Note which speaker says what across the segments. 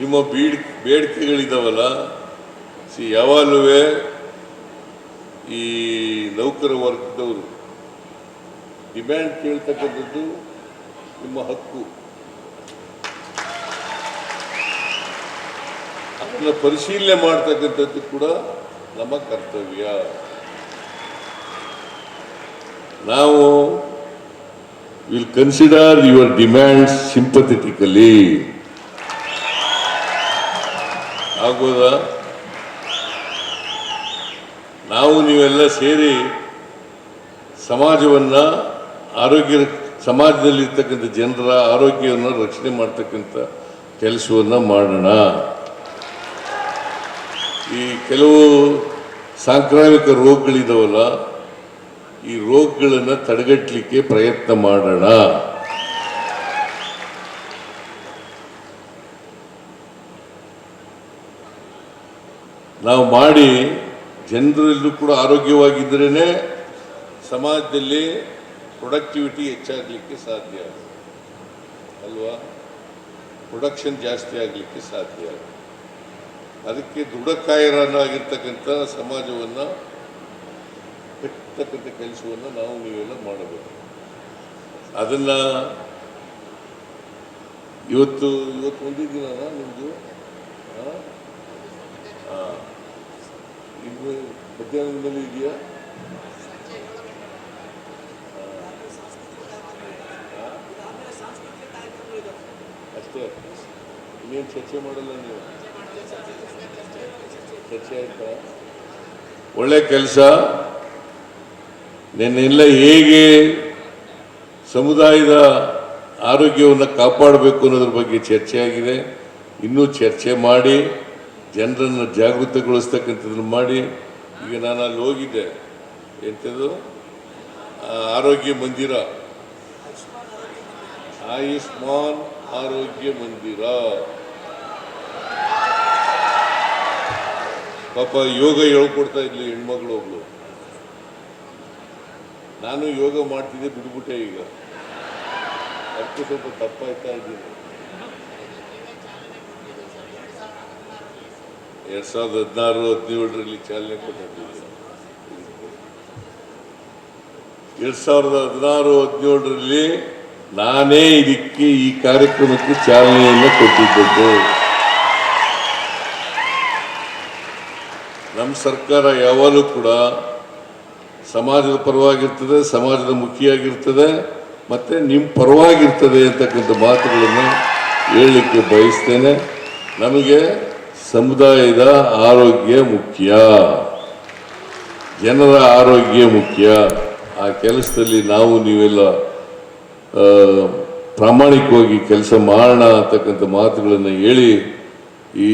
Speaker 1: ನಿಮ್ಮ bead ಬೇಡಿಕೆಗಳಿದಾವಲ್ಲ, C ಯಾವಾಗಲೂ ಈ ನೌಕರ ವರ್ಗದವರು ಡಿಮ್ಯಾಂಡ್ ಕೇಳ್ತಕ್ಕಂಥದ್ದು ನಿಮ್ಮ ಹಕ್ಕು. ಅದನ್ನು ಪರಿಶೀಲನೆ ಮಾಡ್ತಕ್ಕಂಥದ್ದು ಕೂಡ ನಮ್ಮ ಕರ್ತವ್ಯ. ನಾವು will consider your demands sympathetically ಆಗ್ಬೋದಾ ನಾವು ನೀವೆಲ್ಲ ಸೇರಿ ಸಮಾಜವನ್ನ ಆರೋಗ್ಯ, ಸಮಾಜದಲ್ಲಿರ್ತಕ್ಕಂಥ ಜನರ ಆರೋಗ್ಯವನ್ನು ರಕ್ಷಣೆ ಮಾಡ್ತಕ್ಕಂಥ ಕೆಲಸವನ್ನು ಮಾಡೋಣ. ಈ ಕೆಲವು ಸಾಂಕ್ರಾಮಿಕ ರೋಗಗಳಿದಾವಲ್ಲ, ಈ ರೋಗಗಳನ್ನು ತಡೆಗಟ್ಟಲಿಕ್ಕೆ ಪ್ರಯತ್ನ ಮಾಡೋಣ. ನಾವು ಮಾಡಿ ಜನರೆಲ್ಲರೂ ಕೂಡ ಆರೋಗ್ಯವಾಗಿದ್ದರೇ ಸಮಾಜದಲ್ಲಿ ಪ್ರೊಡಕ್ಟಿವಿಟಿ ಹೆಚ್ಚಾಗಲಿಕ್ಕೆ ಸಾಧ್ಯ ಅಲ್ವಾ? ಪ್ರೊಡಕ್ಷನ್ ಜಾಸ್ತಿ ಆಗಲಿಕ್ಕೆ ಸಾಧ್ಯ ಅದಕ್ಕೆ ದೃಢಕಾಯರನ್ನಾಗಿರ್ತಕ್ಕಂಥ ಸಮಾಜವನ್ನು ಕಟ್ಟತಕ್ಕಂಥ ಕೆಲಸವನ್ನು ನಾವು ನೀವೆಲ್ಲ ಮಾಡಬೇಕು. ಅದನ್ನು ಇವತ್ತು ಇವತ್ತು ಒಂದಿದ್ದೀನಲ್ಲ ನಿಮ್ಮದು ಇನ್ನು ಮಧ್ಯಾಹ್ನದಲ್ಲಿ ಇದೆಯಾ? ಅಷ್ಟೇ. ಇನ್ನೇನು ಚರ್ಚೆ ಮಾಡಲ್ಲ ನೀವು? ಚರ್ಚೆ ಆಯ್ತಾ? ಒಳ್ಳೆ ಕೆಲಸ. ನಿನ್ನೆಲ್ಲ ಹೇಗೆ ಸಮುದಾಯದ ಆರೋಗ್ಯವನ್ನು ಕಾಪಾಡಬೇಕು ಅನ್ನೋದ್ರ ಬಗ್ಗೆ ಚರ್ಚೆ ಆಗಿದೆ ಇನ್ನೂ ಚರ್ಚೆ ಮಾಡಿ. ಜನರನ್ನು ಜಾಗೃತಗೊಳಿಸ್ತಕ್ಕಂಥದ್ದನ್ನು ಮಾಡಿ ಈಗ ನಾನು ಅಲ್ಲಿ ಹೋಗಿದ್ದೆ. ಎಂಥದ್ದು? ಆರೋಗ್ಯ ಮಂದಿರ. ಆಯುಷ್ಮಾನ್ ಆರೋಗ್ಯ ಮಂದಿರ. ಪಾಪ ಯೋಗ ಹೇಳ್ಕೊಡ್ತಾ ಇದ್ಲಿ ಹೆಣ್ಮಗಳು ಒಬ್ಳು. ನಾನು ಯೋಗ ಮಾಡ್ತಿದ್ದೆ ಬಿಡ್ಬಿಟ್ಟೆ ಈಗ. ಅದಕ್ಕೆ ಸ್ವಲ್ಪ ತಪ್ಪಾಯ್ತಾ ಇದ್ದೀನಿ. ಎರಡ್ ಸಾವಿರದ ಹದಿನಾರು, ಹದಿನೇಳರಲ್ಲಿ ಚಾಲನೆ ಕೊಟ್ಟಿದ್ದೀವಿ ಎರಡ್ ಸಾವಿರದ ಹದಿನಾರು, ಹದಿನೇಳರಲ್ಲಿ ನಾನೇ ಇದಕ್ಕೆ ಈ ಕಾರ್ಯಕ್ರಮಕ್ಕೆ ಚಾಲನೆಯನ್ನು ಕೊಟ್ಟಿದ್ದದ್ದು. ನಮ್ಮ ಸರ್ಕಾರ ಯಾವಾಗಲೂ ಕೂಡ ಸಮಾಜದ ಪರವಾಗಿರ್ತದೆ, ಸಮಾಜದ ಮುಖಿಯಾಗಿರ್ತದೆ, ಮತ್ತೆ ನಿಮ್ಮ ಪರವಾಗಿರ್ತದೆ ಅಂತಕ್ಕಂಥ ಮಾತುಗಳನ್ನು ಹೇಳಲಿಕ್ಕೆ ಬಯಸ್ತೇನೆ. ನಮಗೆ ಸಮುದಾಯದ ಆರೋಗ್ಯ ಮುಖ್ಯ. ಜನರ ಆರೋಗ್ಯ ಮುಖ್ಯ. ಆ ಕೆಲಸದಲ್ಲಿ ನಾವು ನೀವೆಲ್ಲ ಪ್ರಾಮಾಣಿಕವಾಗಿ ಕೆಲಸ ಮಾಡೋಣ ಅಂತಕ್ಕಂಥ ಮಾತುಗಳನ್ನು ಹೇಳಿ ಈ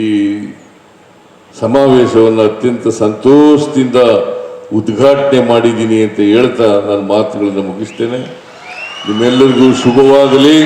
Speaker 1: ಸಮಾವೇಶವನ್ನು ಅತ್ಯಂತ ಸಂತೋಷದಿಂದ ಉದ್ಘಾಟನೆ ಮಾಡಿದ್ದೀನಿ ಅಂತ ಹೇಳ್ತಾ ನನ್ನ ಮಾತುಗಳನ್ನು ಮುಗಿಸ್ತೇನೆ. ನಿಮ್ಮೆಲ್ಲರಿಗೂ ಶುಭವಾಗಲಿ.